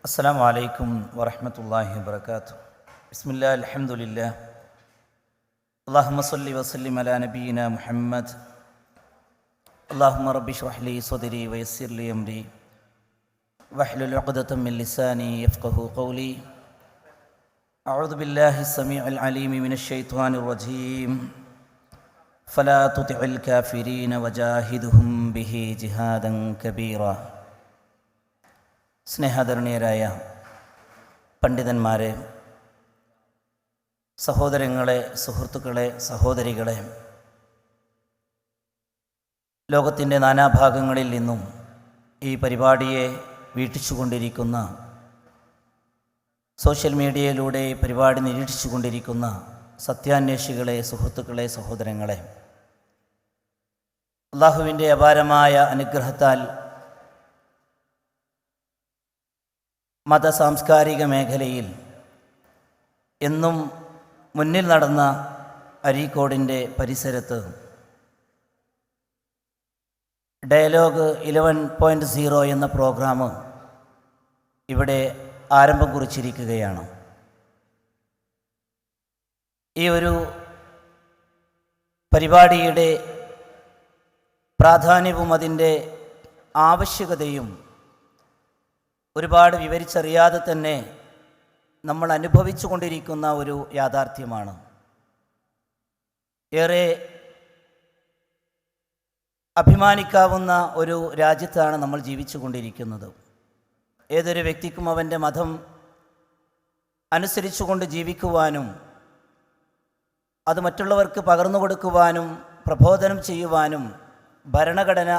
السلام عليكم ورحمة الله وبركاته. بسم الله الحمد لله. اللهم صل وسلم على نبينا محمد. اللهم رب اشرح لي صدري ويسر لي أمري. واحلل عقدة من لساني يفقه قولي. أعوذ بالله السميع العليم من الشيطان الرجيم. فلا تطع الكافرين وجاهدهم به جهادا كبيرا. സ്നേഹാദരണീയരായ പണ്ഡിതന്മാരെ സഹോദരങ്ങളെ സുഹൃത്തുക്കളെ സഹോദരികളെ ലോകത്തിന്റെ നാനാഭാഗങ്ങളിൽ നിന്നും ഈ പരിപാടിയെ വീക്ഷിച്ചുകൊണ്ടിരിക്കുന്ന സോഷ്യൽ മീഡിയയിലൂടെ ഈ പരിപാടി നിരീക്ഷിച്ചുകൊണ്ടിരിക്കുന്ന സത്യാന്വേഷികളെ സുഹൃത്തുക്കളെ സഹോദരങ്ങളെ അള്ളാഹുവിന്റെ അപാരമായ അനുഗ്രഹത്താൽ മത സാംസ്കാരിക മേഖലയിൽ എന്നും മുന്നിൽ നടന്ന അരീക്കോടിന്റെ പരിസരത്ത് ഡയലോഗ് ഇലവൻ പോയിന്റ് സീറോ എന്ന പ്രോഗ്രാം ഇവിടെ ആരംഭം കുറിച്ചിരിക്കുകയാണ്. ഈ ഒരു പരിപാടിയുടെ പ്രാധാന്യവും അതിന്റെ ആവശ്യകതയും ഒരുപാട് വിവരിച്ചറിയാതെ തന്നെ നമ്മൾ അനുഭവിച്ചു കൊണ്ടിരിക്കുന്ന ഒരു യാഥാർത്ഥ്യമാണ്. ഏറെ അഭിമാനിക്കാവുന്ന ഒരു രാജ്യത്താണ് നമ്മൾ ജീവിച്ചു കൊണ്ടിരിക്കുന്നത് ഏതൊരു വ്യക്തിക്കും അവന്റെ മതം അനുസരിച്ചുകൊണ്ട് ജീവിക്കുവാനും അത് മറ്റുള്ളവർക്ക് പകർന്നു കൊടുക്കുവാനും പ്രബോധനം ചെയ്യുവാനും ഭരണഘടന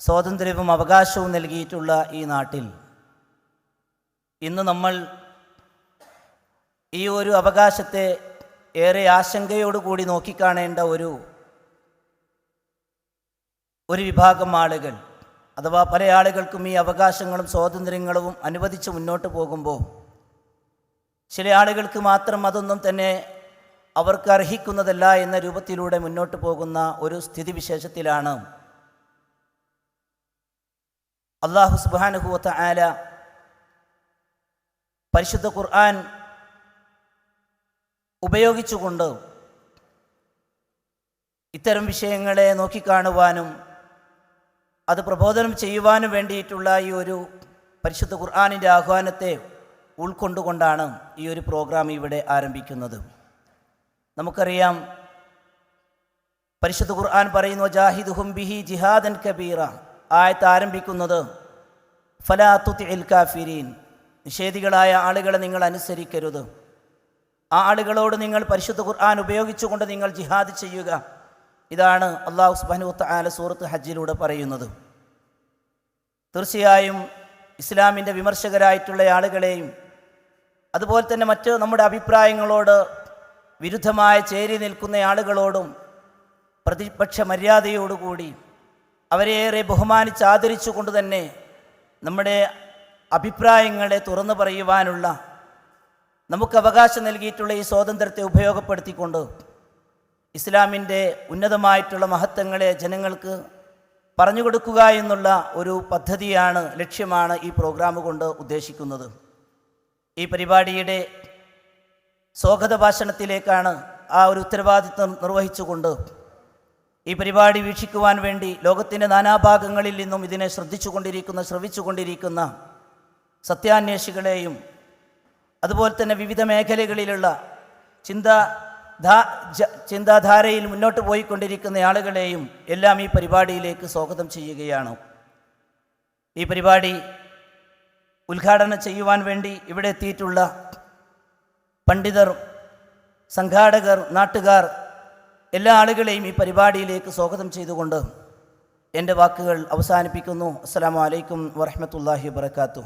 സ്വാതന്ത്ര്യവും അവകാശവും നൽകിയിട്ടുള്ള ഈ നാട്ടിൽ ഇന്ന് നമ്മൾ ഈ ഒരു അവകാശത്തെ ഏറെ ആശങ്കയോടുകൂടി നോക്കിക്കാണേണ്ട ഒരു ഒരു വിഭാഗം ആളുകൾ അഥവാ പല ആളുകൾക്കും ഈ അവകാശങ്ങളും സ്വാതന്ത്ര്യങ്ങളും അനുവദിച്ച് മുന്നോട്ട് പോകുമ്പോൾ ചില ആളുകൾക്ക് മാത്രം അതൊന്നും തന്നെ അവർക്ക് അർഹിക്കുന്നതല്ല എന്ന രൂപത്തിലൂടെ മുന്നോട്ട് പോകുന്ന ഒരു സ്ഥിതിവിശേഷത്തിലാണ് അള്ളാഹു സുബാനുഹുവത്ത ആല പരിശുദ്ധ ഖുർആൻ ഉപയോഗിച്ചുകൊണ്ട് ഇത്തരം വിഷയങ്ങളെ നോക്കിക്കാണുവാനും അത് പ്രബോധനം ചെയ്യുവാനും വേണ്ടിയിട്ടുള്ള ഈ ഒരു പരിശുദ്ധ ഖുർആാനിന്റെ ആഹ്വാനത്തെ ഉൾക്കൊണ്ടുകൊണ്ടാണ് ഈ ഒരു പ്രോഗ്രാം ഇവിടെ ആരംഭിക്കുന്നത്. നമുക്കറിയാം പരിശുദ്ധ ഖുർആൻ പറയുന്നു ജാഹിദുഹും ബിഹി ജിഹാദൻ കബീറ. ആയത്ത് ആരംഭിക്കുന്നത് ഫലാത്തുത്തി തിൽ കാഫിരീൻ നിഷേധികളായ ആളുകളെ നിങ്ങൾ അനുസരിക്കരുത്. ആ ആളുകളോട് നിങ്ങൾ പരിശുദ്ധ ഖുർആൻ ഉപയോഗിച്ചുകൊണ്ട് നിങ്ങൾ ജിഹാദ് ചെയ്യുക. ഇതാണ് അള്ളാഹു സുബാനുത്ത ആല സൂറത്ത് ഹജ്ജിലൂടെ പറയുന്നത്. തീർച്ചയായും ഇസ്ലാമിന്റെ വിമർശകരായിട്ടുള്ള ആളുകളെയും അതുപോലെ തന്നെ മറ്റ് നമ്മുടെ അഭിപ്രായങ്ങളോട് വിരുദ്ധമായ ചേരി നിൽക്കുന്ന ആളുകളോടും പ്രതിപക്ഷ മര്യാദയോടുകൂടി അവരെയേറെ ബഹുമാനിച്ച് ആദരിച്ചുകൊണ്ട് തന്നെ നമ്മുടെ അഭിപ്രായങ്ങളെ തുറന്നു പറയുവാനുള്ള നമുക്ക് അവകാശം നൽകിയിട്ടുള്ള ഈ സ്വാതന്ത്ര്യത്തെ ഉപയോഗപ്പെടുത്തിക്കൊണ്ട് ഇസ്ലാമിന്റെ ഉന്നതമായിട്ടുള്ള മഹത്വങ്ങളെ ജനങ്ങൾക്ക് പറഞ്ഞു കൊടുക്കുക എന്നുള്ള ഒരു പദ്ധതിയാണ് ലക്ഷ്യമാണ് ഈ പ്രോഗ്രാം കൊണ്ട് ഉദ്ദേശിക്കുന്നത്. ഈ പരിപാടിയുടെ സ്വാഗത ഭാഷണത്തിലേക്കാണ് ആ ഒരു ഉത്തരവാദിത്വം നിർവഹിച്ചുകൊണ്ട് ഈ പരിപാടി വീക്ഷിക്കുവാൻ വേണ്ടി ലോകത്തിന്റെ നാനാഭാഗങ്ങളിൽ നിന്നും ഇതിനെ ശ്രദ്ധിച്ചുകൊണ്ടിരിക്കുന്ന ശ്രവിച്ചുകൊണ്ടിരിക്കുന്ന ശ്രവിച്ചു കൊണ്ടിരിക്കുന്ന സത്യാന്വേഷികളെയും അതുപോലെ തന്നെ വിവിധ മേഖലകളിലുള്ള ചിന്താ ചിന്താധാരയിൽ മുന്നോട്ട് പോയിക്കൊണ്ടിരിക്കുന്ന ആളുകളെയും എല്ലാം ഈ പരിപാടിയിലേക്ക് സ്വാഗതം ചെയ്യുകയാണ്. ഈ പരിപാടി ഉദ്ഘാടനം ചെയ്യുവാൻ വേണ്ടി ഇവിടെ എത്തിയിട്ടുള്ള പണ്ഡിതർ സംഘാടകർ നാട്ടുകാർ എല്ലാ ആളുകളെയും ഈ പരിപാടിയിലേക്ക് സ്വാഗതം ചെയ്തുകൊണ്ട് എന്റെ വാക്കുകൾ അവസാനിപ്പിക്കുന്നു. അസ്സാം വലൈക്കും വറഹമത്തല്ലാഹി വാത്തു